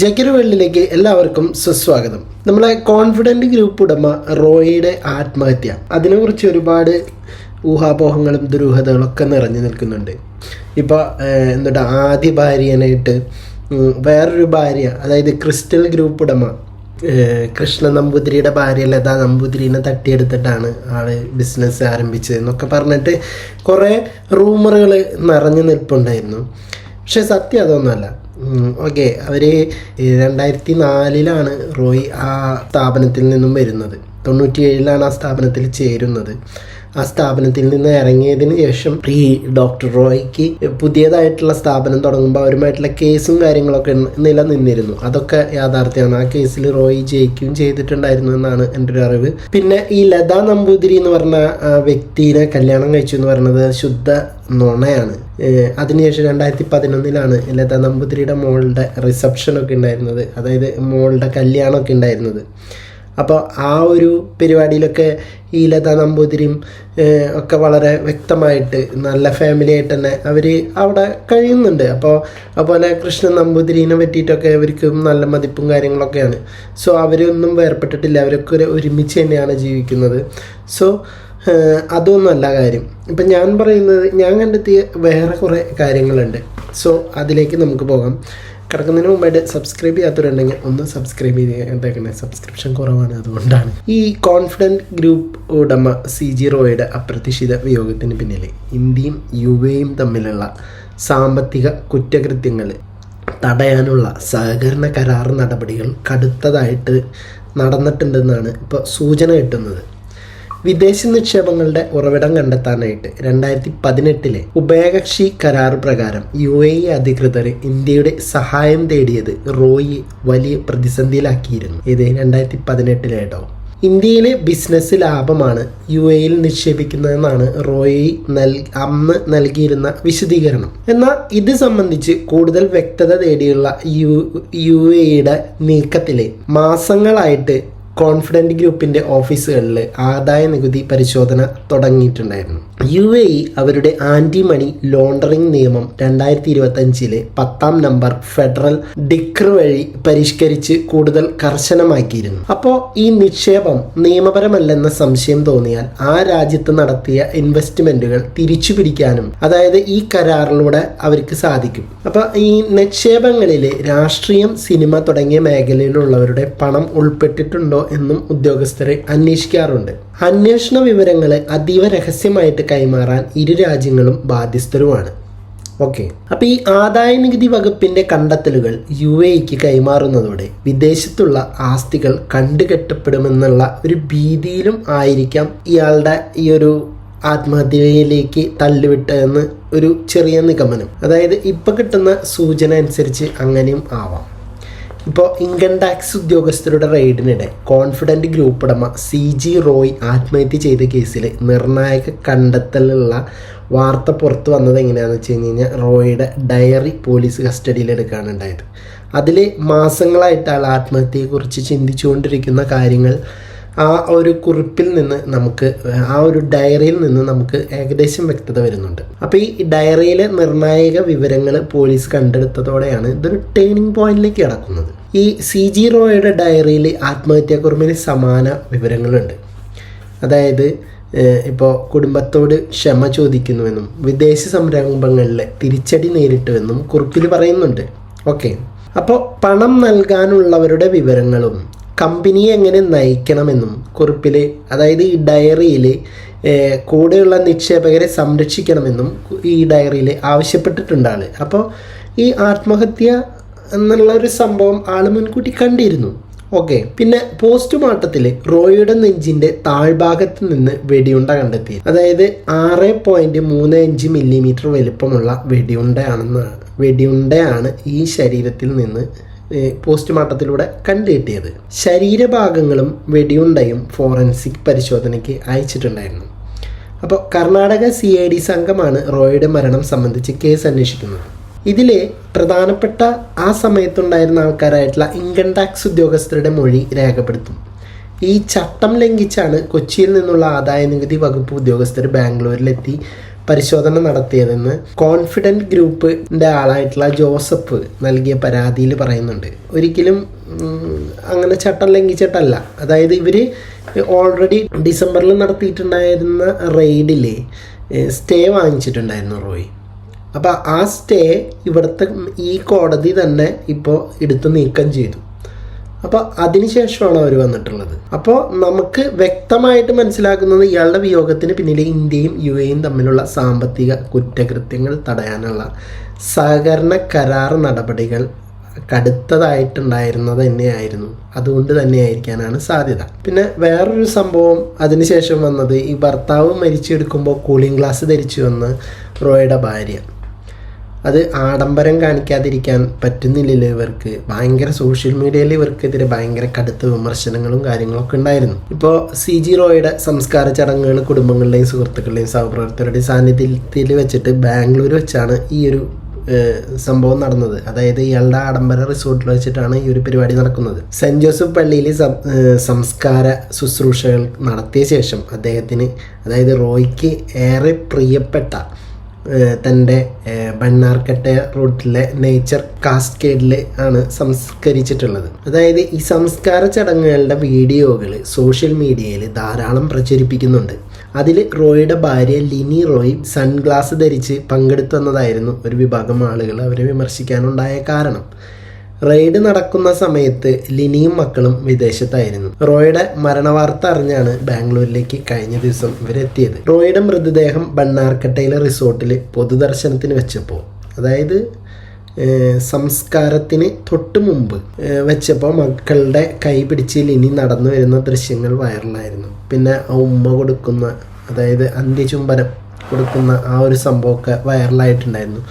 ജക്കിർ വേൾഡിലേക്ക് എല്ലാവർക്കും സുസ്വാഗതം. നമ്മളെ കോൺഫിഡന്റ് ഗ്രൂപ്പ് ഉടമ റോയിയുടെ ആത്മഹത്യ. അതിനെക്കുറിച്ച് ഒരുപാട് ഊഹാപോഹങ്ങളും ദുരൂഹതകളൊക്കെ നിറഞ്ഞു നിൽക്കുന്നുണ്ട്. ഇപ്പോൾ എന്നിട്ട് ആദ്യ ഭാര്യനായിട്ട് വേറൊരു ഭാര്യ അതായത് ക്രിസ്റ്റൽ ഗ്രൂപ്പ് ഉടമ കൃഷ്ണ നമ്പൂതിരിയുടെ ഭാര്യ ലത നമ്പൂതിരിനെ തട്ടിയെടുത്തിട്ടാണ് ആൾ ബിസിനസ് ആരംഭിച്ചത് എന്നൊക്കെ പറഞ്ഞിട്ട് കുറേ റൂമറുകൾ നിറഞ്ഞു നിൽപ്പുണ്ടായിരുന്നു. പക്ഷേ സത്യം അതൊന്നുമല്ല. ഓക്കെ. അവർ രണ്ടായിരത്തി നാലിലാണ് റോയ് ആ സ്ഥാപനത്തിൽ നിന്നും വരുന്നത്. തൊണ്ണൂറ്റി ഏഴിലാണ് ആ സ്ഥാപനത്തിൽ ചേരുന്നത്. ആ സ്ഥാപനത്തിൽ നിന്ന് ഇറങ്ങിയതിന് ശേഷം ഈ ഡോക്ടർ റോയ്ക്ക് പുതിയതായിട്ടുള്ള സ്ഥാപനം തുടങ്ങുമ്പോൾ അവരുമായിട്ടുള്ള കേസും കാര്യങ്ങളൊക്കെ നിലനിന്നിരുന്നു. അതൊക്കെ യാഥാർത്ഥ്യമാണ്. ആ കേസിൽ റോയ് ജയിക്കുകയും ചെയ്തിട്ടുണ്ടായിരുന്നു എന്നാണ് എന്റെ ഒരു അറിവ്. പിന്നെ ഈ ലതാ നമ്പൂതിരി എന്ന് പറഞ്ഞ ആ വ്യക്തിനെ കല്യാണം കഴിച്ചു എന്ന് പറയുന്നത് ശുദ്ധ നുണയാണ്. അതിനുശേഷം രണ്ടായിരത്തി പതിനൊന്നിലാണ് ലതാ നമ്പൂതിരിയുടെ മോളുടെ റിസപ്ഷനൊക്കെ ഉണ്ടായിരുന്നത്. അതായത് മോളുടെ കല്യാണമൊക്കെ ഉണ്ടായിരുന്നത്. അപ്പോൾ ആ ഒരു പരിപാടിയിലൊക്കെ ഈ ലത നമ്പൂതിരിയും ഒക്കെ വളരെ വ്യക്തമായിട്ട് നല്ല ഫാമിലി ആയിട്ട് തന്നെ അവർ അവിടെ കഴിയുന്നുണ്ട്. അപ്പോൾ അതുപോലെ കൃഷ്ണൻ നമ്പൂതിരിനെ പറ്റിയിട്ടൊക്കെ അവർക്ക് നല്ല മതിപ്പും കാര്യങ്ങളൊക്കെയാണ്. സോ അവരൊന്നും വേർപെട്ടിട്ടില്ല. അവരൊക്കെ ഒരു ഒരുമിച്ച് തന്നെയാണ് ജീവിക്കുന്നത്. സോ അതൊന്നുമല്ല കാര്യം. ഇപ്പം ഞാൻ പറയുന്നത് ഞാൻ കണ്ടെത്തിയ വേറെ കുറേ കാര്യങ്ങളുണ്ട്. സോ അതിലേക്ക് നമുക്ക് പോകാം. കിടക്കുന്നതിന് മുമ്പായിട്ട് സബ്സ്ക്രൈബ് ചെയ്യാത്തവരുണ്ടെങ്കിൽ ഒന്ന് സബ്സ്ക്രൈബ് ചെയ്തേക്കണേ സബ്സ്ക്രിപ്ഷൻ കുറവാണ് അതുകൊണ്ടാണ്. ഈ കോൺഫിഡന്റ് ഗ്രൂപ്പ് ഉടമ സി ജി റോയുടെ അപ്രതീക്ഷിത വിയോഗത്തിന് പിന്നിൽ ഇന്ത്യയും യു എയും തമ്മിലുള്ള സാമ്പത്തിക കുറ്റകൃത്യങ്ങൾ തടയാനുള്ള സഹകരണ കരാർ നടപടികൾ കടുത്തതായിട്ട് നടന്നിട്ടുണ്ടെന്നാണ് ഇപ്പോൾ സൂചന കിട്ടുന്നത്. വിദേശ നിക്ഷേപങ്ങളുടെ ഉറവിടം കണ്ടെത്താനായിട്ട് രണ്ടായിരത്തി പതിനെട്ടിലെ ഉഭയകക്ഷി കരാർ പ്രകാരം യു എ ഇ അധികൃതർ ഇന്ത്യയുടെ സഹായം തേടിയത് റോയി വലിയ പ്രതിസന്ധിയിലാക്കിയിരുന്നു. ഇത് രണ്ടായിരത്തി പതിനെട്ടിലേട്ടോ ഇന്ത്യയിലെ ബിസിനസ് ലാഭമാണ് യു എയിൽ നിക്ഷേപിക്കുന്നതെന്നാണ് റോയി നൽ അന്ന് നൽകിയിരുന്ന വിശദീകരണം. എന്നാൽ ഇത് സംബന്ധിച്ച് കൂടുതൽ വ്യക്തത തേടിയുള്ള യു യു എയുടെ നീക്കത്തിലെ മാസങ്ങളായിട്ട് കോൺഫിഡന്റ് ഗ്രൂപ്പിന്റെ ഓഫീസുകളിൽ ആദായ നികുതി പരിശോധന തുടങ്ങിയിട്ടുണ്ടായിരുന്നു. യു എ ഇ അവരുടെ ആന്റി മണി ലോണ്ടറിംഗ് നിയമം രണ്ടായിരത്തി ഇരുപത്തഞ്ചിലെ പത്താം നമ്പർ ഫെഡറൽ ഡിക്ർ വഴി പരിഷ്കരിച്ച് കൂടുതൽ കർശനമാക്കിയിരുന്നു. അപ്പോൾ ഈ നിക്ഷേപം നിയമപരമല്ലെന്ന സംശയം തോന്നിയാൽ ആ രാജ്യത്ത് നടത്തിയ ഇൻവെസ്റ്റ്മെന്റുകൾ തിരിച്ചു പിടിക്കാനും അതായത് ഈ കരാറിലൂടെ അവർക്ക് സാധിക്കും. അപ്പോൾ ഈ നിക്ഷേപങ്ങളിലെ രാഷ്ട്രീയം സിനിമ തുടങ്ങിയ മേഖലയിലുള്ളവരുടെ പണം ഉൾപ്പെട്ടിട്ടുണ്ടോ എന്നും ഉദ്യോഗസ്ഥരെ അന്വേഷിക്കാറുണ്ട്. അന്വേഷണ വിവരങ്ങളെ അതീവ രഹസ്യമായിട്ട് കൈമാറാൻ ഇരു രാജ്യങ്ങളും ബാധ്യസ്ഥരുമാണ്. ഓക്കെ. അപ്പോൾ ഈ ആദായ നികുതി വകുപ്പിന്റെ കണ്ടെത്തലുകൾ യു എക്ക് കൈമാറുന്നതോടെ വിദേശത്തുള്ള ആസ്തികൾ കണ്ടുകെട്ടപ്പെടുമെന്നുള്ള ഒരു ഭീതിയിലും ആയിരിക്കാം ഇയാളുടെ ഈ ഒരു ആത്മഹത്യയിലേക്ക് തള്ളിവിട്ടതെന്ന് ഒരു ചെറിയ നിഗമനം. അതായത് ഇപ്പം കിട്ടുന്ന സൂചന അനുസരിച്ച് അങ്ങനെയും ആവാം. ഇപ്പോൾ ഇൻകം ടാക്സ് ഉദ്യോഗസ്ഥരുടെ റെയ്ഡിനിടെ കോൺഫിഡന്റ് ഗ്രൂപ്പ് ഉടമ സി ജി റോയ് ആത്മഹത്യ ചെയ്ത കേസിൽ നിർണായക കണ്ടെത്തലുള്ള വാർത്ത പുറത്തു വന്നത് എങ്ങനെയാണെന്ന് വെച്ച് കഴിഞ്ഞ് കഴിഞ്ഞാൽ റോയുടെ ഡയറി പോലീസ് കസ്റ്റഡിയിലെടുക്കുകയാണ് ഉണ്ടായത് അതിൽ മാസങ്ങളായിട്ട് ആൾ ആത്മഹത്യയെക്കുറിച്ച് ചിന്തിച്ചുകൊണ്ടിരിക്കുന്ന കാര്യങ്ങൾ ആ ഒരു കുറിപ്പിൽ നിന്ന് നമുക്ക് ആ ഒരു ഡയറിയിൽ നിന്ന് നമുക്ക് ഏകദേശം വ്യക്തത വരുന്നുണ്ട്. അപ്പോൾ ഈ ഡയറിയിലെ നിർണായക വിവരങ്ങൾ പോലീസ് കണ്ടെടുത്തതോടെയാണ് ഇതൊരു ടേണിംഗ് പോയിന്റിലേക്ക് കിടക്കുന്നത്. ഈ സി ജി റോയുടെ ഡയറിയിൽ ആത്മഹത്യാക്കുറിപ്പിന് സമാന വിവരങ്ങളുണ്ട്. അതായത് ഇപ്പോൾ കുടുംബത്തോട് ക്ഷമ ചോദിക്കുന്നുവെന്നും വിദേശ സംരംഭങ്ങളിൽ തിരിച്ചടി നേരിട്ടുവെന്നും കുറിപ്പിൽ പറയുന്നുണ്ട്. ഓക്കെ. അപ്പോൾ പണം നൽകാനുള്ളവരുടെ വിവരങ്ങളും കമ്പനിയെ എങ്ങനെ നയിക്കണമെന്നും കുറിപ്പിൽ അതായത് ഈ ഡയറിയിൽ കൂടെയുള്ള നിക്ഷേപകരെ സംരക്ഷിക്കണമെന്നും ഈ ഡയറിയിൽ ആവശ്യപ്പെട്ടിട്ടുണ്ടാണ്. അപ്പോൾ ഈ ആത്മഹത്യ എന്നുള്ള ഒരു സംഭവം ആൾ മുൻകൂട്ടി കണ്ടിരുന്നു. ഓക്കെ. പിന്നെ പോസ്റ്റ്മോർട്ടത്തിൽ റോയുടെ നെഞ്ചിന്റെ താഴ്ഭാഗത്ത് നിന്ന് വെടിയുണ്ട കണ്ടെത്തി. അതായത് ആറ് പോയിന്റ് മൂന്ന് അഞ്ച് മില്ലിമീറ്റർ വലിപ്പമുള്ള വെടിയുണ്ടയാണെന്നാണ് വെടിയുണ്ടയാണ് ഈ ശരീരത്തിൽ നിന്ന് പോസ്റ്റ്മോർട്ടത്തിലൂടെ കണ്ടുകിട്ടിയത്. ശരീരഭാഗങ്ങളും വെടിയുണ്ടയും ഫോറൻസിക് പരിശോധനയ്ക്ക് അയച്ചിട്ടുണ്ടായിരുന്നു. അപ്പോൾ കർണാടക സി ഐ ഡി സംഘമാണ് റോയുടെ മരണം സംബന്ധിച്ച് കേസ് അന്വേഷിക്കുന്നത്. ഇതിലെ പ്രധാനപ്പെട്ട ആ സമയത്തുണ്ടായിരുന്ന ആൾക്കാരായിട്ടുള്ള ഇൻകം ടാക്സ് ഉദ്യോഗസ്ഥരുടെ മൊഴി രേഖപ്പെടുത്തും. ഈ ചട്ടം ലംഘിച്ചാണ് കൊച്ചിയിൽ നിന്നുള്ള ആദായ നികുതി വകുപ്പ് ഉദ്യോഗസ്ഥർ ബാംഗ്ലൂരിലെത്തി പരിശോധന നടത്തിയതെന്ന് കോൺഫിഡന്റ് ഗ്രൂപ്പിന്റെ ആളായിട്ടുള്ള ജോസഫ് നൽകിയ പരാതിയിൽ പറയുന്നുണ്ട്. ഒരിക്കലും അങ്ങനെ ചട്ടം ലംഘിച്ചിട്ടല്ല. അതായത് ഇവർ ഓൾറെഡി ഡിസംബറിൽ നടത്തിയിട്ടുണ്ടായിരുന്ന റെയ്ഡിൽ സ്റ്റേ വാങ്ങിച്ചിട്ടുണ്ടായിരുന്നു റോയ്. അപ്പോൾ ആ സ്റ്റേ ഇവിടുത്തെ ഈ കോടതി തന്നെ ഇപ്പോൾ എടുത്തു നീക്കം ചെയ്തു. അപ്പോൾ അതിനുശേഷമാണ് അവർ വന്നിട്ടുള്ളത്. അപ്പോൾ നമുക്ക് വ്യക്തമായിട്ട് മനസ്സിലാക്കുന്നത് ഇയാളുടെ വിയോഗത്തിന് പിന്നിലെ ഇന്ത്യയും യു എയും തമ്മിലുള്ള സാമ്പത്തിക കുറ്റകൃത്യങ്ങൾ തടയാനുള്ള സഹകരണ കരാർ നടപടികൾ കടുത്തതായിട്ടുണ്ടായിരുന്നത് തന്നെയായിരുന്നു. അതുകൊണ്ട് തന്നെയായിരിക്കാനാണ് സാധ്യത. പിന്നെ വേറൊരു സംഭവം അതിനുശേഷം വന്നത് ഈ ഭർത്താവ് മരിച്ചെടുക്കുമ്പോൾ കൂളിംഗ് ഗ്ലാസ് ധരിച്ചു വന്ന് റോയുടെ ഭാര്യ. അത് ആഡംബരം കാണിക്കാതിരിക്കാൻ പറ്റുന്നില്ലല്ലോ ഇവർക്ക്? ഭയങ്കര സോഷ്യൽ മീഡിയയിൽ ഇവർക്കെതിരെ ഭയങ്കര കടുത്ത വിമർശനങ്ങളും കാര്യങ്ങളൊക്കെ ഉണ്ടായിരുന്നു. ഇപ്പോൾ സി ജി റോയുടെ സംസ്കാര ചടങ്ങുകൾ കുടുംബങ്ങളുടെയും സുഹൃത്തുക്കളുടെയും സഹപ്രവർത്തകരുടെയും സാന്നിധ്യത്തിൽ വെച്ചിട്ട് ബാംഗ്ലൂർ വെച്ചാണ് ഈ ഒരു സംഭവം നടന്നത്. അതായത് ഇയാളുടെ ആഡംബര റിസോർട്ടിൽ വെച്ചിട്ടാണ് ഈ ഒരു പരിപാടി നടക്കുന്നത്. സെന്റ് ജോസഫ് പള്ളിയിൽ സംസ്കാര ശുശ്രൂഷകൾ നടത്തിയ ശേഷം അദ്ദേഹത്തിന് അതായത് റോയ്ക്ക് ഏറെ പ്രിയപ്പെട്ട തന്റെ ബണ്ണാർക്കട്ടെ റൂട്ടിലെ നേച്ചർ കാസ്കേഡിൽ ആണ് സംസ്കരിച്ചിട്ടുള്ളത്. അതായത് ഈ സംസ്കാര ചടങ്ങുകളുടെ വീഡിയോകൾ സോഷ്യൽ മീഡിയയിൽ ധാരാളം പ്രചരിപ്പിക്കുന്നുണ്ട്. അതിൽ റോയുടെ ഭാര്യ ലിനി റോയ് സൺഗ്ലാസ് ധരിച്ച് പങ്കെടുത്തുവന്നതായിരുന്നു ഒരു വിഭാഗം ആളുകൾ അവരെ വിമർശിക്കാനുണ്ടായ കാരണം. റെയ്ഡ് നടക്കുന്ന സമയത്ത് ലിനിയും മക്കളും വിദേശത്തായിരുന്നു. റോയുടെ മരണവാർത്ത അറിഞ്ഞാണ് ബാംഗ്ലൂരിലേക്ക് കഴിഞ്ഞ ദിവസം ഇവരെത്തിയത്. റോയുടെ മൃതദേഹം ബണ്ണാർക്കട്ടയിലെ റിസോർട്ടിൽ പൊതുദർശനത്തിന് വെച്ചപ്പോൾ അതായത് സംസ്കാരത്തിന് തൊട്ട് മുമ്പ് വെച്ചപ്പോൾ മക്കളുടെ കൈ പിടിച്ച് ലിനി നടന്നു വരുന്ന ദൃശ്യങ്ങൾ വൈറലായിരുന്നു. പിന്നെ ആ ഉമ്മ കൊടുക്കുന്ന അതായത് അന്ത്യചുംബനം കൊടുക്കുന്ന ആ ഒരു സംഭവമൊക്കെ വൈറലായിട്ടുണ്ടായിരുന്നു.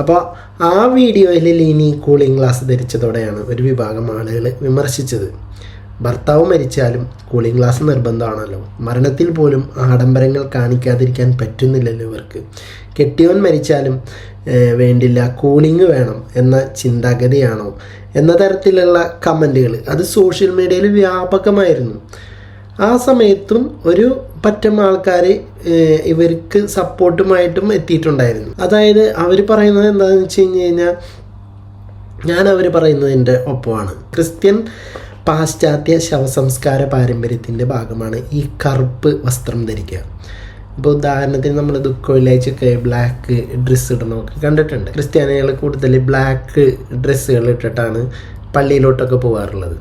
അപ്പോൾ ആ വീഡിയോയിൽ ലീനി കൂളിംഗ് ഗ്ലാസ് ധരിച്ചതോടെയാണ് ഒരു വിഭാഗം ആളുകൾ വിമർശിച്ചത്. ഭർത്താവ് മരിച്ചാലും കൂളിംഗ് ഗ്ലാസ് നിർബന്ധമാണല്ലോ. മരണത്തിൽ പോലും ആഡംബരങ്ങൾ കാണിക്കാതിരിക്കാൻ പറ്റുന്നില്ലല്ലോ ഇവർക്ക്. കെട്ടിയവൻ മരിച്ചാലും വേണ്ടില്ല കൂളിംഗ് വേണം എന്ന ചിന്താഗതിയാണോ? എന്ന തരത്തിലുള്ള കമന്റുകൾ അത് സോഷ്യൽ മീഡിയയിൽ വ്യാപകമായിരുന്നു. ആ സമയത്തും ഒരു പറ്റം ആൾക്കാർ ഇവർക്ക് സപ്പോർട്ടുമായിട്ടും എത്തിയിട്ടുണ്ടായിരുന്നു. അതായത് അവർ പറയുന്നത് എന്താണെന്ന് വെച്ച് കഴിഞ്ഞ് കഴിഞ്ഞാൽ ഞാൻ അവർ പറയുന്നതിന്റെ ഒപ്പമാണ്. ക്രിസ്ത്യൻ പാശ്ചാത്യ ശവസംസ്കാര പാരമ്പര്യത്തിന്റെ ഭാഗമാണ് ഈ കറുപ്പ് വസ്ത്രം ധരിക്കുക. ഇപ്പോൾ ഉദാഹരണത്തിന് നമ്മൾ ദുഃഖമില്ലാച്ചൊക്കെ ബ്ലാക്ക് ഡ്രസ്സ് ഇടണമൊക്കെ കണ്ടിട്ടുണ്ട്. ക്രിസ്ത്യാനികൾ കൂടുതൽ ബ്ലാക്ക് ഡ്രസ്സുകൾ ഇട്ടിട്ടാണ് പള്ളിയിലോട്ടൊക്കെ പോകാറുള്ളത്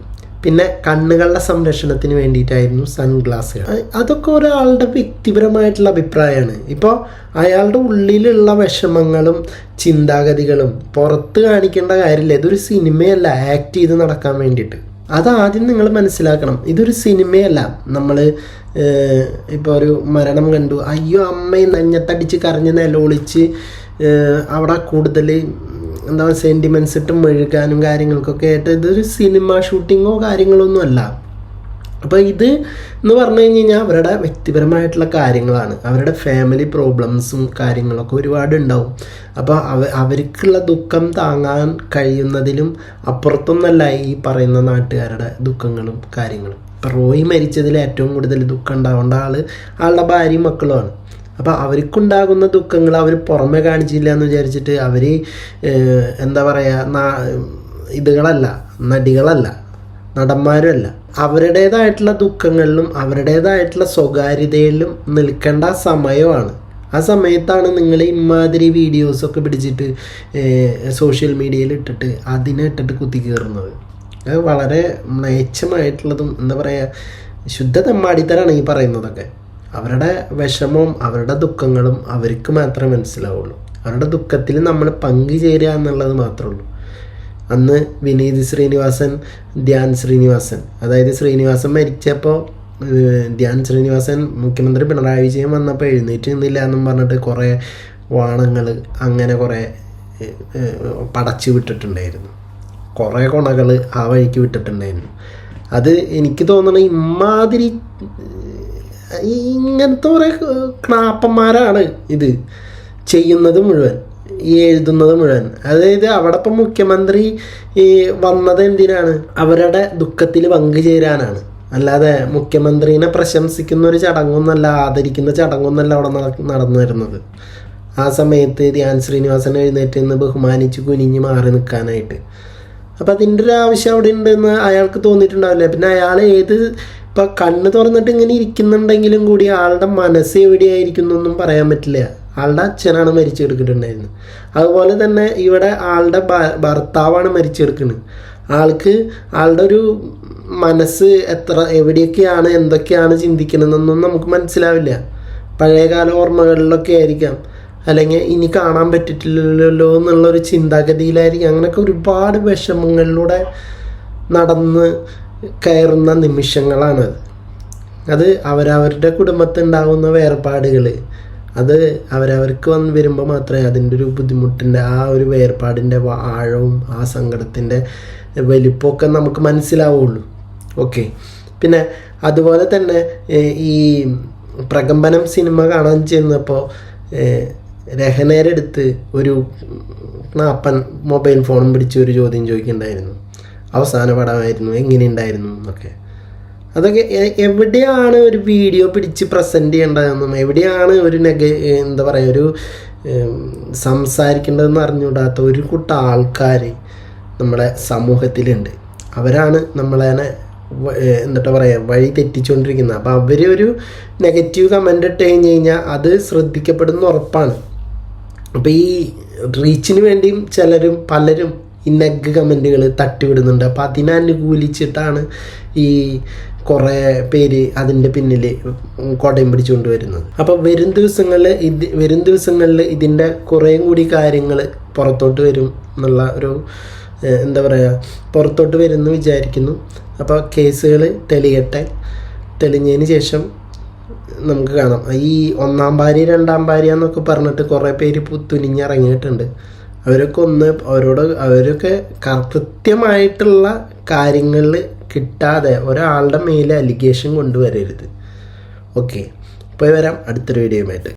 പിന്നെ കണ്ണുകളുടെ സംരക്ഷണത്തിന് വേണ്ടിയിട്ടായിരുന്നു സൺഗ്ലാസ്സുകൾ. അതൊക്കെ ഒരാളുടെ വ്യക്തിപരമായിട്ടുള്ള അഭിപ്രായമാണ്. ഇപ്പോൾ അയാളുടെ ഉള്ളിലുള്ള വിഷമങ്ങളും ചിന്താഗതികളും പുറത്ത് കാണിക്കേണ്ട കാര്യമില്ല. ഇതൊരു സിനിമയല്ല ആക്ട് ചെയ്ത് നടക്കാൻ വേണ്ടിയിട്ട്. അതാദ്യം നിങ്ങൾ മനസ്സിലാക്കണം ഇതൊരു സിനിമയല്ല. നമ്മൾ ഇപ്പോൾ ഒരു മരണം കണ്ടു. അയ്യോ അമ്മയും നഞ്ഞത്തടിച്ച് കരഞ്ഞ് നിലവിളിച്ച് അവിടെ കൂടുതൽ എന്താ പറയുക സെന്റിമെൻസ് ഇട്ട് മെഴുകാനും കാര്യങ്ങൾക്കൊക്കെ ആയിട്ട് ഇതൊരു സിനിമ ഷൂട്ടിങ്ങോ കാര്യങ്ങളൊന്നും അല്ല. അപ്പോൾ ഇത് എന്ന് പറഞ്ഞു കഴിഞ്ഞ് കഴിഞ്ഞാൽ അവരുടെ വ്യക്തിപരമായിട്ടുള്ള കാര്യങ്ങളാണ്. അവരുടെ ഫാമിലി പ്രോബ്ലംസും കാര്യങ്ങളൊക്കെ ഒരുപാട് ഉണ്ടാവും അപ്പോൾ അവ അവർക്കുള്ള ദുഃഖം താങ്ങാൻ കഴിയുന്നതിലും അപ്പുറത്തൊന്നല്ല ഈ പറയുന്ന നാട്ടുകാരുടെ ദുഃഖങ്ങളും കാര്യങ്ങളും. ഇപ്പോൾ റോയി മരിച്ചതിൽ ഏറ്റവും കൂടുതൽ ദുഃഖം ഉണ്ടാവേണ്ട ആൾ ആളുടെ ഭാര്യയും മക്കളുമാണ്. അപ്പോൾ അവർക്കുണ്ടാകുന്ന ദുഃഖങ്ങൾ അവർ പുറമെ കാണിച്ചില്ല എന്ന് വിചാരിച്ചിട്ട് അവർ എന്താ പറയുക ഇതുകളല്ല നടികളല്ല നടന്മാരുമല്ല അവരുടേതായിട്ടുള്ള ദുഃഖങ്ങളിലും അവരുടേതായിട്ടുള്ള സ്വകാര്യതയിലും നിൽക്കേണ്ട സമയമാണ്. ആ സമയത്താണ് നിങ്ങൾ ഇമാതിരി വീഡിയോസൊക്കെ പിടിച്ചിട്ട് സോഷ്യൽ മീഡിയയിൽ ഇട്ടിട്ട് അതിനെ ഇട്ടിട്ട് കുത്തി കയറുന്നത്. വളരെ മ്ലേച്ഛമായിട്ടുള്ളതും എന്താ പറയുക ശുദ്ധ തെമ്മാടിത്തരാണ് ഈ പറയുന്നതൊക്കെ. അവരുടെ വിഷമവും അവരുടെ ദുഃഖങ്ങളും അവർക്ക് മാത്രമേ മനസ്സിലാവുള്ളൂ. അവരുടെ ദുഃഖത്തിൽ നമ്മൾ പങ്കുചേരുക എന്നുള്ളത് മാത്രമേ ഉള്ളൂ. അന്ന് വിനീത് ശ്രീനിവാസൻ ധ്യാൻ ശ്രീനിവാസൻ. അതായത് ശ്രീനിവാസൻ മരിച്ചപ്പോൾ ധ്യാൻ ശ്രീനിവാസൻ മുഖ്യമന്ത്രി പിണറായി വിജയൻ വന്നപ്പോൾ എഴുന്നേറ്റ് നിന്നില്ല എന്നും പറഞ്ഞിട്ട് കുറേ വാണങ്ങൾ അങ്ങനെ കുറേ പടച്ചു വിട്ടിട്ടുണ്ടായിരുന്നു. കുറേ കൊണകൾ ആ വഴിക്ക് വിട്ടിട്ടുണ്ടായിരുന്നു. അത് എനിക്ക് തോന്നണ ഇമാതിരി ഇങ്ങനത്തെ കുറേ ക്ലാപ്പന്മാരാണ് ഇത്. ചെയ്യുന്നത് മുഴുവൻ. ഈ എഴുതുന്നത് മുഴുവൻ. അതായത് അവിടെ ഇപ്പം മുഖ്യമന്ത്രി ഈ വന്നത് എന്തിനാണ്? അവരുടെ ദുഃഖത്തിൽ പങ്കുചേരാനാണ് അല്ലാതെ മുഖ്യമന്ത്രിനെ പ്രശംസിക്കുന്ന ഒരു ചടങ്ങൊന്നല്ല ആദരിക്കുന്ന ചടങ്ങൊന്നല്ല അവിടെ നട- നടന്നു വരുന്നത്. ആ സമയത്ത് ധ്യാൻ ശ്രീനിവാസൻ എഴുന്നേറ്റ് നിന്ന് ബഹുമാനിച്ച് കുനിഞ്ഞ് മാറി നിൽക്കാനായിട്ട്. അപ്പം അതിന്റെ ഒരു ആവശ്യം അവിടെ ഉണ്ടെന്ന് അയാൾക്ക് തോന്നിയിട്ടുണ്ടാവില്ല. പിന്നെ അയാൾ ഏത് ഇപ്പം കണ്ണ് തുറന്നിട്ട് ഇങ്ങനെ ഇരിക്കുന്നുണ്ടെങ്കിലും കൂടി ആളുടെ മനസ്സ് എവിടെയായിരിക്കുന്നു ഒന്നും പറയാൻ പറ്റില്ല. ആളുടെ അച്ഛനാണ് മരിച്ചെടുക്കിട്ടുണ്ടായിരുന്നത് അതുപോലെ തന്നെ ഇവിടെ ആളുടെ ഭർത്താവാണ് മരിച്ചെടുക്കുന്നത്. ആൾക്ക് ആളുടെ ഒരു മനസ്സ് എത്ര എവിടെയൊക്കെയാണ് എന്തൊക്കെയാണ് ചിന്തിക്കുന്നതെന്നൊന്നും നമുക്ക് മനസ്സിലാവില്ല. പഴയകാല ഓർമ്മകളിലൊക്കെ ആയിരിക്കാം. അല്ലെങ്കിൽ ഇനി കാണാൻ പറ്റിട്ടില്ലല്ലോ എന്നുള്ളൊരു ചിന്താഗതിയിലായിരിക്കും. അങ്ങനെയൊക്കെ ഒരുപാട് വിഷമങ്ങളിലൂടെ നടന്ന് കയറുന്ന നിമിഷങ്ങളാണത് അത് അവരവരുടെ കുടുംബത്തുണ്ടാകുന്ന വേർപാടുകൾ അത് അവരവർക്ക് വന്ന് വരുമ്പോൾ മാത്രമേ അതിന്റെ ഒരു ബുദ്ധിമുട്ടിന്റെ ആ ഒരു വേർപാടിന്റെ ആഴവും ആ സങ്കടത്തിന്റെ വലിപ്പമൊക്കെ നമുക്ക് മനസ്സിലാവുള്ളൂ. ഓക്കെ. പിന്നെ അതുപോലെ തന്നെ ഈ പ്രകമ്പനം സിനിമ കാണാൻ ചെന്നപ്പോൾ രഹനേരെടുത്ത് ഒരു നാപ്പൻ മൊബൈൽ ഫോണും പിടിച്ച് ഒരു ചോദ്യം ചോദിക്കുന്നുണ്ടായിരുന്നു അവസാന പടമായിരുന്നു എങ്ങനെയുണ്ടായിരുന്നു എന്നൊക്കെ. അതൊക്കെ എവിടെയാണ് ഒരു വീഡിയോ പിടിച്ച് പ്രസന്റ് ചെയ്യേണ്ടതെന്നും എവിടെയാണ് ഒരു നെഗ എന്താ പറയുക ഒരു സംസാരിക്കേണ്ടതെന്ന് അറിഞ്ഞുകൂടാത്ത ഒരു കൂട്ടം ആൾക്കാർ നമ്മുടെ സമൂഹത്തിലുണ്ട്. അവരാണ് നമ്മളെ എന്നിട്ട് പറയുക വഴി തെറ്റിച്ചുകൊണ്ടിരിക്കുന്നത് അപ്പോൾ അവർ ഒരു നെഗറ്റീവ് കമന്റ് ഇട്ട് കഴിഞ്ഞ് കഴിഞ്ഞാൽ അത് ശ്രദ്ധിക്കപ്പെടുന്ന ഉറപ്പാണ്. അപ്പോൾ ഈ റീച്ചിന് വേണ്ടിയും ചിലരും പലരും ഈ നെഗ് കമന്റുകൾ തട്ടിവിടുന്നുണ്ട്. അപ്പോൾ അതിനനുകൂലിച്ചിട്ടാണ് ഈ കുറേ പേര് അതിന്റെ പിന്നിൽ കൊടയും പിടിച്ചുകൊണ്ട് വരുന്നത്. അപ്പോൾ വരും ദിവസങ്ങളിൽ ഇത് വരും ദിവസങ്ങളിൽ ഇതിന്റെ കുറേയും കൂടി കാര്യങ്ങൾ പുറത്തോട്ട് വരും എന്നുള്ള ഒരു എന്താ പറയുക പുറത്തോട്ട് വരുമെന്ന് വിചാരിക്കുന്നു. അപ്പോൾ കേസുകൾ തെളിയട്ടെ. തെളിഞ്ഞതിന് ശേഷം നമുക്ക് കാണാം. ഈ ഒന്നാം ഭാര്യ രണ്ടാം ഭാര്യ എന്നൊക്കെ പറഞ്ഞിട്ട് കുറേ പേര് തുനിഞ്ഞിറങ്ങിയിട്ടുണ്ട്. അവരൊക്കെ ഒന്ന് അവരോട് അവരൊക്കെ കൃത്യമായിട്ടുള്ള കാര്യങ്ങളിൽ കിട്ടാതെ ഒരാളുടെ മേലെ അലിഗേഷൻ കൊണ്ടുവരരുത്. ഓക്കെ പോയി വരാം അടുത്തൊരു വീഡിയോയുമായിട്ട്